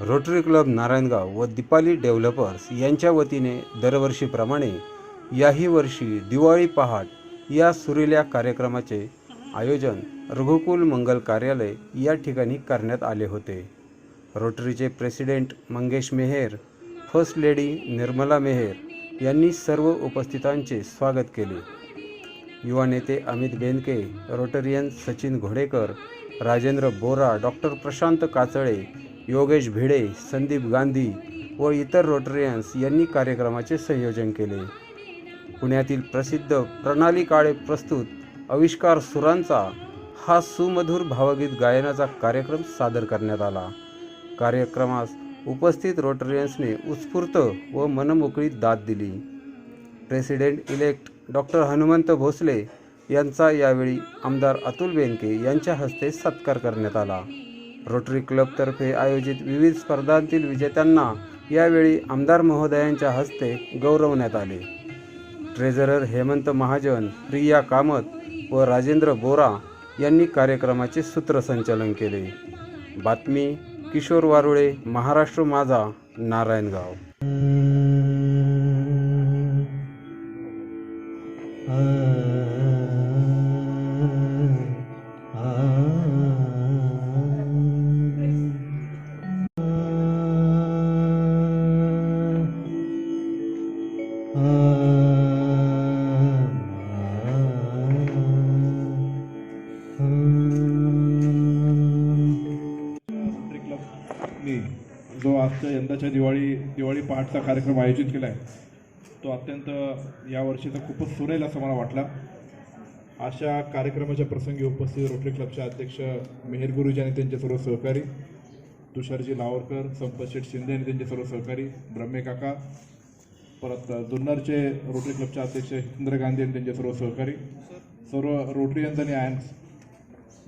Rotary club Narayangaon व Deepali developers यांच्या वतीने दरवर्षीप्रमाणे याही वर्षी दिवाळी पहाट या सुरील्या कार्यक्रमाचे आयोजन रघुकुल मंगल कार्यालय या ठिकाणी करण्यात आले होते. रोटरीचे प्रेसिडेंट मंगेश मेहेर फर्स्ट लेडी निर्मला मेहेर यांनी सर्व उपस्थितांचे स्वागत केले. युवा नेते अमित बेनके रोटरियन सचिन घोडेकर राजेंद्र बोरा डॉक्टर प्रशांत काचळे योगेश भिडे संदीप गांधी व इतर रोटरियन्स यांनी कार्यक्रमाचे संयोजन केले. पुण्यातील प्रसिद्ध प्रणाली काळे प्रस्तुत आविष्कार सुरांचा हा सुमधुर भावगीत गायनाचा कार्यक्रम सादर करण्यात आला. कार्यक्रमास उपस्थित रोटरियन्सने उत्स्फूर्त व मनमोकळी दाद दिली. President elect doctor Hanumant Bhosale यांचा यावेळी आमदार अतुल बेनके यांच्या हस्ते सत्कार करण्यात आला. रोटरी क्लबतर्फे आयोजित विविध स्पर्धांतील विजेत्यांना यावेळी आमदार महोदयांच्या हस्ते गौरवण्यात आले. ट्रेझरर हेमंत महाजन प्रिया कामत व राजेंद्र बोरा यांनी कार्यक्रमाचे सूत्रसंचालन केले. बातमी किशोर वारुळे महाराष्ट्र माझा नारायणगाव. आमच्या यंदाच्या दिवाळी दिवाळी पहाटचा कार्यक्रम आयोजित केला आहे तो अत्यंत यावर्षी तर खूपच सुरेल असं मला वाटला. अशा कार्यक्रमाच्या प्रसंगी उपस्थित रोटरी क्लबचे अध्यक्ष मेहर गुरुजी आणि त्यांचे सर्व सहकारी तुषारजी लावरकर संपतशेठ शिंदे आणि त्यांचे सर्व सहकारी ब्रह्मे काका परत जुन्नरचे रोटरी क्लबचे अध्यक्ष हितेंद्र गांधी आणि त्यांचे सर्व सहकारी सर्व रोटरीयन्स आणि आयन्स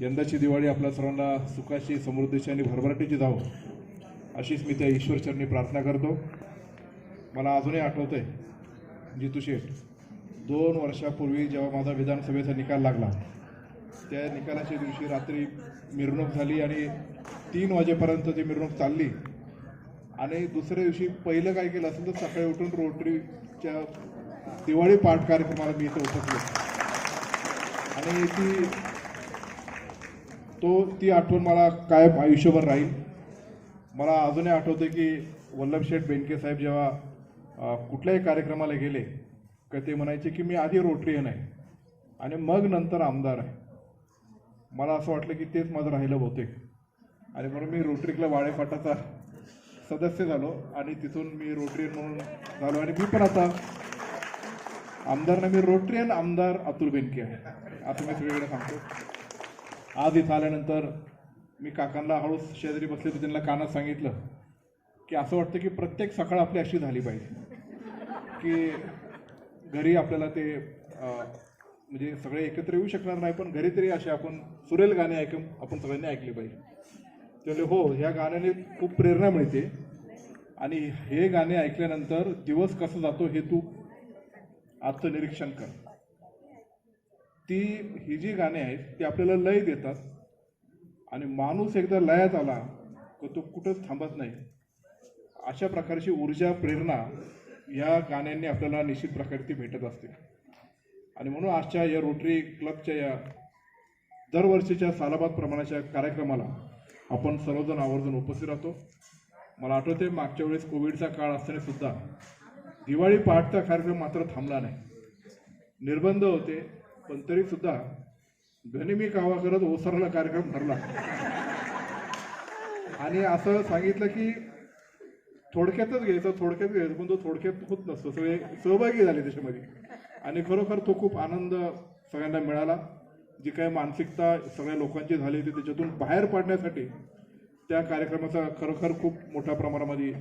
यंदाची दिवाळी आपल्या सर्वांना सुखाशी समृद्धीची आणि भरभराटीची जावं. अशीच मी त्या ईश्वरचरणी प्रार्थना करतो. मला अजूनही आठवतं आहे जितू शेठ दोन वर्षापूर्वी जेव्हा माझा विधानसभेचा निकाल लागला त्या निकालाच्या दिवशी रात्री मिरवणूक झाली आणि तीन वाजेपर्यंत ती मिरवणूक चालली. आणि दुसऱ्या दिवशी पहिलं काय केलं असेल तर सकाळी उठून रोटरीच्या दिवाळी पाठ कार्यक्रमाला मी इथे उपस्थित आणि ती तो ती आठवण मला कायम आयुष्यभर राहील. मला अजूनही आठवते की वल्लभशेठ बेनके साहेब जेव्हा कुठल्याही कार्यक्रमाला गेले का ते म्हणायचे की मी आधी रोटरीयन आहे आणि मग नंतर आमदार आहे. मला असं वाटलं की तेच माझं राहिलं बहुतेक. आणि म्हणून मी रोटरी क्लब वाळेफाटाचा सदस्य झालो आणि तिथून मी रोटरीयन म्हणून झालो आणि मी पण आता आमदार नाही मी रोटरीयन आमदार अतुल बेनके आहे असं मी सगळीकडे सांगतो. आज इथं आल्यानंतर मी काकांना हळूच शेजारी बसले तर त्यांना कानात सांगितलं की असं वाटतं की प्रत्येक सकाळ आपली अशी झाली पाहिजे. की घरी आपल्याला ते म्हणजे सगळे एकत्र येऊ शकणार नाही पण घरी तरी असे आपण सुरेल गाणे ऐकून आपण सगळ्यांनी ऐकले पाहिजे. त्यामुळे हो ह्या गाण्याने खूप प्रेरणा मिळते आणि हे गाणे ऐकल्यानंतर दिवस कसा जातो हे तू आजचं निरीक्षण कर. ती ही जी गाणी आहेत ती आपल्याला लय देतात. आणि माणूस एकदा लयात आला तर तो कुठंच थांबत नाही. अशा प्रकारची ऊर्जा प्रेरणा या गाण्यांनी आपल्याला निश्चित प्रकारे ती भेटत असते. आणि म्हणून आजच्या या रोटरी क्लबच्या या दरवर्षीच्या सालाबाद प्रमाणाच्या कार्यक्रमाला आपण सर्वजण आवर्जून उपस्थित राहतो. मला आठवते मागच्या वेळेस कोविडचा काळ असतानासुद्धा दिवाळी पहाटचा कार्यक्रम मात्र थांबला नाही. निर्बंध होते पण तरीसुद्धा सुद्धा कावा करत ओसरला कार्यक्रम ठरला आणि असं सांगितलं की थोडक्यातच घ्यायचं थोडक्यात घ्यायचं पण तो थोडक्यात होत नसतो. सगळे सहभागी झाले त्याच्यामध्ये. आणि खरोखर तो खूप आनंद सगळ्यांना मिळाला. जी काही मानसिकता सगळ्या लोकांची झाली होती त्याच्यातून बाहेर पडण्यासाठी त्या कार्यक्रमाचा खरोखर खूप मोठ्या प्रमाणामध्ये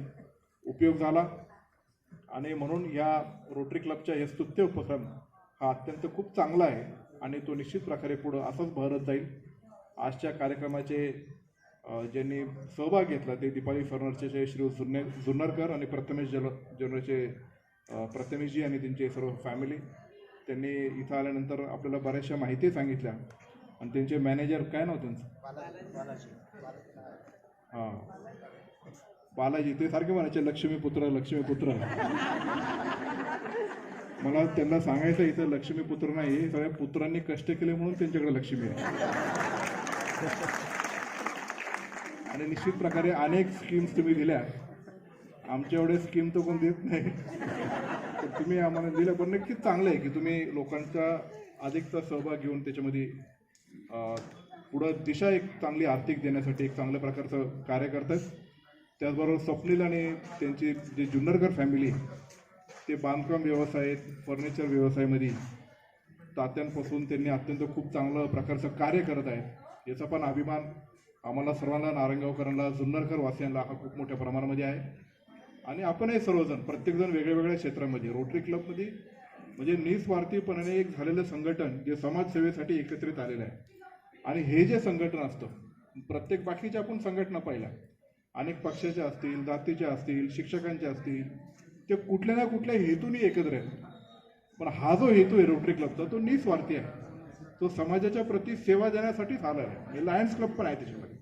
उपयोग झाला. आणि म्हणून या रोटरी क्लबच्या हे स्तुत्य उपक्रम हा अत्यंत खूप चांगला आहे आणि तो निश्चित प्रकारे पुढं असंच बहरत जाईल. आजच्या कार्यक्रमाचे ज्यांनी सहभाग घेतला ते दीपाली फर्नरचे जे श्री जुन्ने जुन्नरकर आणि प्रथमेश जल जनरचे प्रथमेशजी आणि त्यांचे सर्व फॅमिली त्यांनी इथं आल्यानंतर आपल्याला बऱ्याचशा माहिती सांगितल्या. आणि त्यांचे मॅनेजर काय नाव त्यांचं? हां. बालाजी ते सारखे म्हणायचे लक्ष्मीपुत्र लक्ष्मीपुत्र. मला त्यांना सांगायचं इथं लक्ष्मीपुत्र नाही हे सगळ्या पुत्रांनी कष्ट केले म्हणून त्यांच्याकडे लक्ष्मी आहे. आणि निश्चित प्रकारे अनेक स्कीम्स तुम्ही दिल्या. आमच्या एवढे स्कीम तर कोण देत नाही. तर तुम्ही आम्हाला दिलं पण नक्कीच चांगलं आहे की तुम्ही लोकांचा अधिकचा सहभाग घेऊन त्याच्यामध्ये पुढं दिशा एक चांगली आर्थिक देण्यासाठी एक चांगल्या प्रकारचं कार्य करतात. त्याचबरोबर स्वप्नील आणि त्यांची जी जुन्नरकर फॅमिली ते बांधकाम व्यवसाय फर्निचर व्यवसायामध्ये तात्यांपासून त्यांनी अत्यंत खूप चांगलं प्रकारचं कार्य करत आहेत. याचा पण अभिमान आम्हाला सर्वांना नारायणगावकरांना जुन्नरकर वासियांना हा खूप मोठ्या प्रमाणामध्ये आहे. आणि आपणही सर्वजण प्रत्येकजण वेगळ्या वेगळ्या क्षेत्रामध्ये रोटरी क्लबमध्ये म्हणजे निस्वार्थीपणाने एक झालेलं संघटन जे समाजसेवेसाठी एकत्रित आलेलं आहे. आणि हे जे संघटन असतं प्रत्येक बाकीच्या आपण संघटना पाहिल्या. अनेक पक्षाच्या असतील जातीच्या असतील शिक्षकांच्या असतील ते कुठल्या ना कुठल्या हेतूने एकत्र येतात पण हा जो हेतू आहे रोटरी क्लबचा तो निस्वार्थी आहे. तो समाजाच्या प्रती सेवा देण्यासाठीच आला आहे. हे लायन्स क्लब पण आहे त्याच्यामध्ये.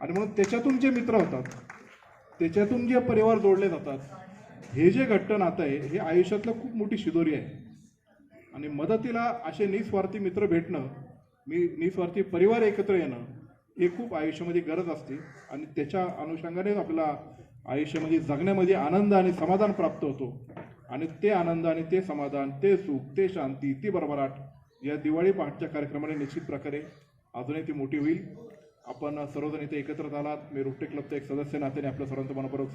आणि म्हणून त्याच्यातून जे मित्र होतात त्याच्यातून जे परिवार जोडले जातात हे जे घट्ट नातं आहे हे आयुष्यातलं खूप मोठी शिदोरी आहे. आणि मदतीला असे निस्वार्थी मित्र भेटणं मी निस्वार्थी परिवार एकत्र येणं हे खूप आयुष्यामध्ये गरज असते. आणि त्याच्या अनुषंगानेच आपल्याला आयुष्यामध्ये जगण्यामध्ये आनंद आणि समाधान प्राप्त होतो. आणि ते आनंद आणि ते समाधान ते सुख ते शांती ती भरभराट या दिवाळी पहाटच्या कार्यक्रमाने निश्चित प्रकारे अजूनही ती मोठी होईल. आपण सर्वजण इथे एकत्र आलात. मी रोटे क्लबचा एक सदस्य नात्याने आपल्या सर्वांचं मनपूर्वक